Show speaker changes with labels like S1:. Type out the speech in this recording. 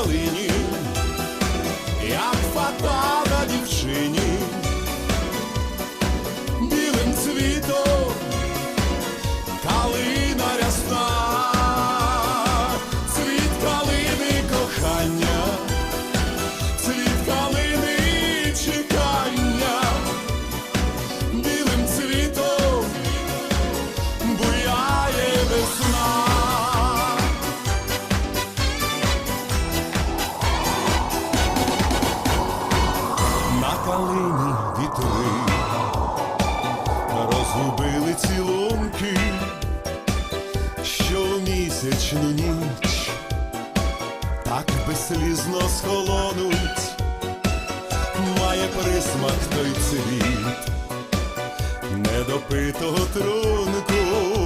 S1: ялині, як фата. калині вітри, розгубили цілунки, що в місячну ніч так безслізно схолонуть, має присмак той цвіт недопитого трунку.